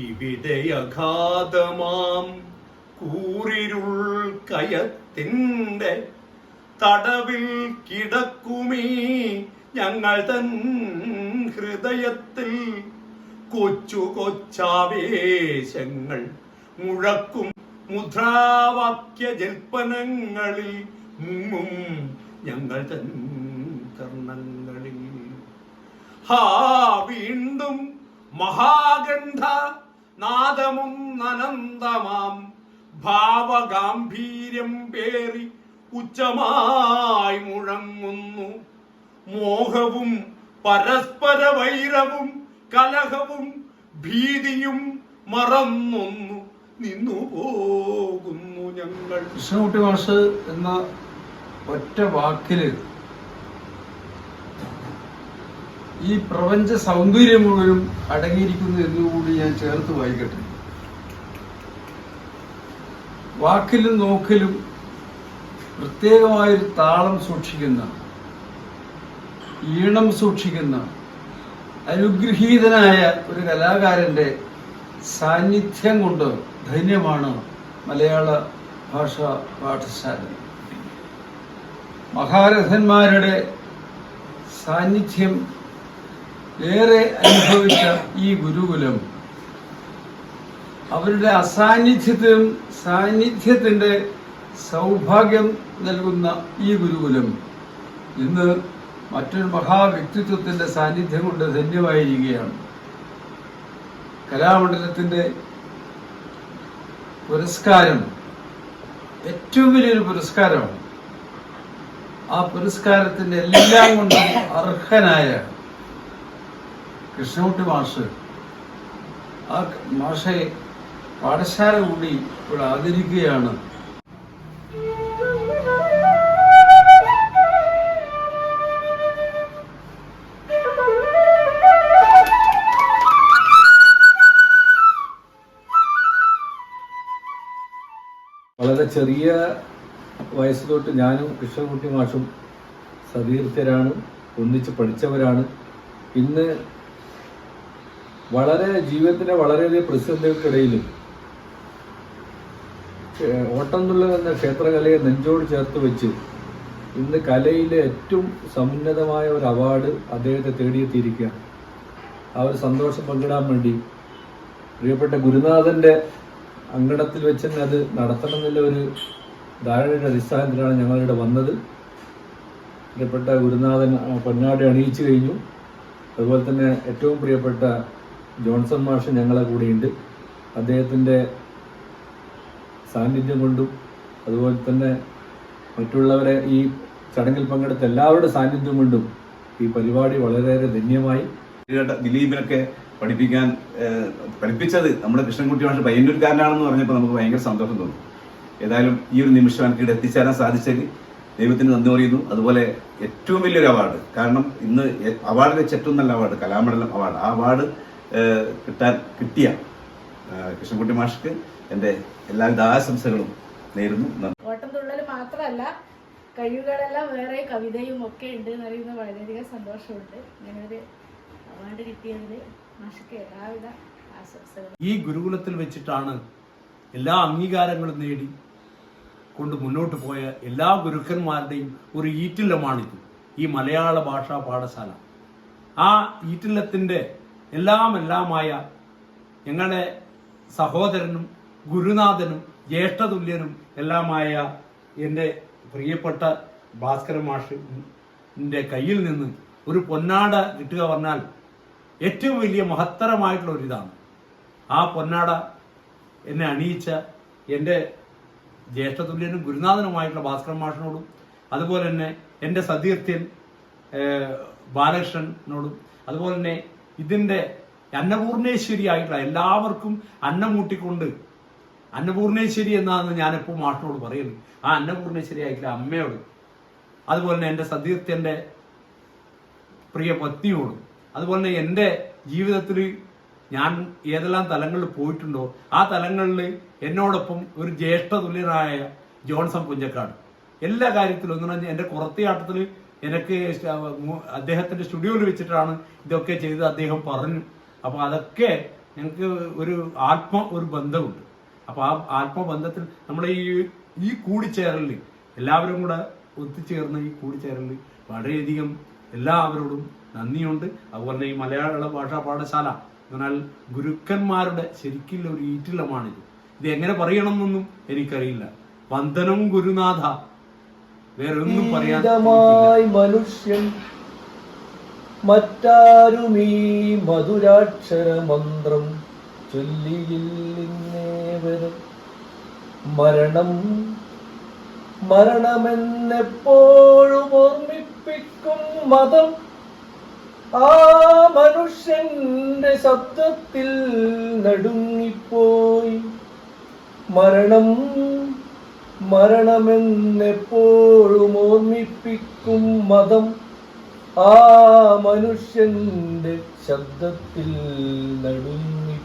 ഇവിടെയഘാതമാം കൂറിരുൾ കയത്തിന്റെ തടവിൽ കിടക്കുമീ ഞങ്ങൾ തൻ ഹൃദയത്തിൽ കൊച്ചു കൊച്ചാവേശങ്ങൾ മുഴക്കും മുദ്രാവാക്യ ജൽപ്പനങ്ങളിൽ മുങ്ങും ഞങ്ങൾ തൻ കർണങ്ങളിൽ. ഹാ വീണ്ടും മഹാഗന്ധ നാദമും അനന്തമാം ഭാവഗാംഭീര്യം പേറി ഉച്ചമായി മുഴങ്ങുന്നു. മോഹവും പരസ്പര വൈരവും കലഹവും ഭീതിയും മറന്നൊന്നു നിന്നു പോകുന്നു ഞങ്ങൾ. കൃഷ്ണകുട്ടി മാഷ് എന്ന ഒറ്റ വാക്കിൽ ഈ പ്രപഞ്ച സൗന്ദര്യം മുഴുവനും അടങ്ങിയിരിക്കുന്നു എന്നുകൂടി ഞാൻ ചേർത്ത് വായിക്കട്ടെ. വാക്കിലും നോക്കിലും പ്രത്യേകമായൊരു താളം സൂക്ഷിക്കുന്ന ഈണം സൂക്ഷിക്കുന്ന അനുഗ്രഹീതനായ ഒരു കലാകാരന്റെ സാന്നിധ്യം കൊണ്ട് ധന്യമാണ് മലയാള ഭാഷാ പാഠശാല. മഹാരഥന്മാരുടെ സാന്നിധ്യം ഏറെ അനുഭവിച്ച ഈ ഗുരുകുലം അവരുടെ അസാന്നിധ്യത്തിനും സാന്നിധ്യത്തിന്റെ സൗഭാഗ്യം നൽകുന്ന ഈ ഗുരുകുലം ഇന്ന് മറ്റൊരു മഹാവ്യക്തിത്വത്തിന്റെ സാന്നിധ്യം കൊണ്ട് ധന്യമായിരിക്കുകയാണ്. കലാമണ്ഡലത്തിന്റെ പുരസ്കാരം ഏറ്റവും വലിയൊരു പുരസ്കാരമാണ്. ആ പുരസ്കാരത്തിന്റെ എല്ലാം കൊണ്ടും അർഹനായ കൃഷ്ണകുട്ടി മാഷ്. ആ മാഷെ പാഠശാല കൂടി ഇവിടെ ആദരിക്കുകയാണ്. വളരെ ചെറിയ വയസ്സ് തൊട്ട് ഞാനും കൃഷ്ണൻകുട്ടി മാഷും സതീർത്ഥരാണ് ഒന്നിച്ച് പഠിച്ചവരാണ്. ഇന്ന് വളരെ ജീവിതത്തിന്റെ വളരെയധികം പ്രതിസന്ധികൾക്കിടയിലും ഓട്ടംതുള്ളൽ എന്ന ക്ഷേത്രകലയെ നെഞ്ചോട് ചേർത്ത് വെച്ച് ഇന്ന് കലയിലെ ഏറ്റവും സമുന്നതമായ ഒരു അവാർഡ് അദ്ദേഹത്തെ തേടിയെത്തിയിരിക്കുകയാണ്. ആ ഒരു സന്തോഷം പങ്കിടാൻ വേണ്ടി പ്രിയപ്പെട്ട ഗുരുനാഥന്റെ അങ്കണത്തിൽ വെച്ച് തന്നെ അത് നടത്തണം എന്നുള്ള ഒരു ധാരണയുടെ അടിസ്ഥാനത്തിലാണ് ഞങ്ങളിവിടെ വന്നത്. പ്രിയപ്പെട്ട ഗുരുനാഥൻ പൊന്നാടി അണിയിച്ചു കഴിഞ്ഞു. അതുപോലെ തന്നെ ഏറ്റവും പ്രിയപ്പെട്ട ജോൺസൺ മാഷ് ഞങ്ങളെ കൂടെയുണ്ട്. അദ്ദേഹത്തിന്റെ സാന്നിധ്യം കൊണ്ടും അതുപോലെ തന്നെ മറ്റുള്ളവരെ ഈ ചടങ്ങിൽ പങ്കെടുത്ത എല്ലാവരുടെ സാന്നിധ്യം കൊണ്ടും ഈ പരിപാടി വളരെയേറെ ധന്യമായി. ദിലീപിനൊക്കെ പഠിപ്പിക്കാൻ പഠിപ്പിച്ചത് നമ്മുടെ കൃഷ്ണൻകുട്ടി മാഷ് പയ്യന്നൂർക്കാരനാണെന്ന് പറഞ്ഞപ്പോൾ നമുക്ക് ഭയങ്കര സന്തോഷം തോന്നി. ഏതായാലും ഈ ഒരു നിമിഷം എനിക്ക് ഇവിടെ എത്തിച്ചേരാൻ സാധിച്ചത് ദൈവത്തിന് നന്ദി പറയുന്നു. അതുപോലെ ഏറ്റവും വലിയൊരു അവാർഡ് കാരണം ഇന്ന് അവാർഡ് വെച്ച് ഏറ്റവും നല്ല അവാർഡ് കലാമണ്ഡലം അവാർഡ്. ആ അവാർഡ് കിട്ടാൻ കിട്ടിയ കൃഷ്ണൻകുട്ടി മാഷ്ക്ക് എന്റെ എല്ലാവിധ ആശംസകളും നേരുന്നു. ഓട്ടം തുള്ളൽ മാത്രമല്ല കഴിവുകളെല്ലാം വേറെ കവിതയും ഒക്കെ ഉണ്ട് എന്ന് അറിയുന്നത് വളരെയധികം സന്തോഷമുണ്ട്. ഇങ്ങനൊരു അവാർഡ് കിട്ടിയതിൽ മാഷ്ക്ക് എല്ലാവിധ ആശംസകളും. ഈ ഗുരുകുലത്തിൽ വെച്ചിട്ടാണ് എല്ലാ അംഗീകാരങ്ങളും നേടി കൊണ്ട് മുന്നോട്ട് പോയ എല്ലാ ഗുരുക്കന്മാരുടെയും ഒരു ഈറ്റില്ലമാണിത്. ഈ മലയാള ഭാഷാ പാഠശാല. ആ ഈറ്റില്ലത്തിന്റെ എല്ലാം എല്ലാമായ ഞങ്ങളുടെ സഹോദരനും ഗുരുനാഥനും ജ്യേഷ്ഠതുല്യനും എല്ലാമായ എന്റെ പ്രിയപ്പെട്ട ഭാസ്കര മാഷിന്റെ കയ്യിൽ നിന്ന് ഒരു പൊന്നാട കിട്ടുക പറഞ്ഞാൽ ഏറ്റവും വലിയ മഹത്തരമായിട്ടുള്ള ഒരിതാണ് ആ പൊന്നാട എന്നെ അണിയിച്ച എന്റെ ജ്യേഷ്ഠതുല്യനും ഗുരുനാഥനുമായിട്ടുള്ള ഭാസ്കര മാഷിനോടും അതുപോലെ തന്നെ എന്റെ സതീർത്ഥ്യൻ ബാലകൃഷ്ണനോടും അതുപോലെ തന്നെ ഇതിന്റെ അന്നപൂർണേശ്വരി ആയിട്ടുള്ള എല്ലാവർക്കും അന്നം മൂട്ടിക്കൊണ്ട് അന്നപൂർണേശ്വരി എന്നാണ് ഞാനെപ്പോൾ മാഷിനോട് പറയുന്നത്. ആ അന്നപൂർണേശ്വരി ആയിട്ടുള്ള അമ്മയോട് അതുപോലെ തന്നെ എന്റെ സതീർത്ഥ്യന്റെ പ്രിയ പത്നിയോട് അതുപോലെ തന്നെ എന്റെ ജീവിതത്തിൽ ഞാൻ ഏതെല്ലാം തലങ്ങളിൽ പോയിട്ടുണ്ടോ ആ തലങ്ങളിൽ എന്നോടൊപ്പം ഒരു ജ്യേഷ്ഠ തുല്യനായ ജോൺസൺ പുഞ്ചക്കാട്. എല്ലാ കാര്യത്തിലും എന്ന് പറഞ്ഞാൽ എന്റെ കുറത്തിയാട്ടത്തിൽ എനിക്ക് അദ്ദേഹത്തിന്റെ സ്റ്റുഡിയോയിൽ വെച്ചിട്ടാണ് ഇതൊക്കെ ചെയ്ത് അദ്ദേഹം പറഞ്ഞു. അപ്പോൾ അതൊക്കെ ഞങ്ങൾക്ക് ഒരു ആത്മ ഒരു ബന്ധമുണ്ട്. അപ്പോൾ ആ ആത്മബന്ധത്തിൽ നമ്മുടെ ഈ ഈ കൂടിച്ചേരലിൽ എല്ലാവരും കൂടെ ഒത്തുചേർന്ന ഈ കൂടിച്ചേരലിൽ വളരെയധികം എല്ലാവരോടും നന്ദിയുണ്ട്. അതുപോലെ ഈ മലയാള ഭാഷാ പാഠശാല എന്നാൽ ഗുരുക്കന്മാരുടെ ശരിക്കുള്ള ഒരു ഈറ്റിലമാണിത്. ഇത് എങ്ങനെ പറയണമെന്നൊന്നും എനിക്കറിയില്ല. വന്ദനം ഗുരുനാഥ. വേറെ ഒന്നും പറയാൻ എനിക്കില്ല. ഗീതമായി മനുഷ്യൻ മറ്റാരും ഈ മധുരാക്ഷര മന്ത്രം ചൊല്ലിയില്ലിന്നേവരും മരണം മരണമെന്നെപ്പോഴും ഓർമ്മിപ്പിക്കും മതം. ആ മനുഷ്യന്റെ ശബ്ദത്തിൽ നടുങ്ങിപ്പോയി. മരണം മരണമെന്നെപ്പോഴും ഓർമ്മിപ്പിക്കും മതം. ആ മനുഷ്യന്റെ ശബ്ദത്തിൽ നടുങ്ങി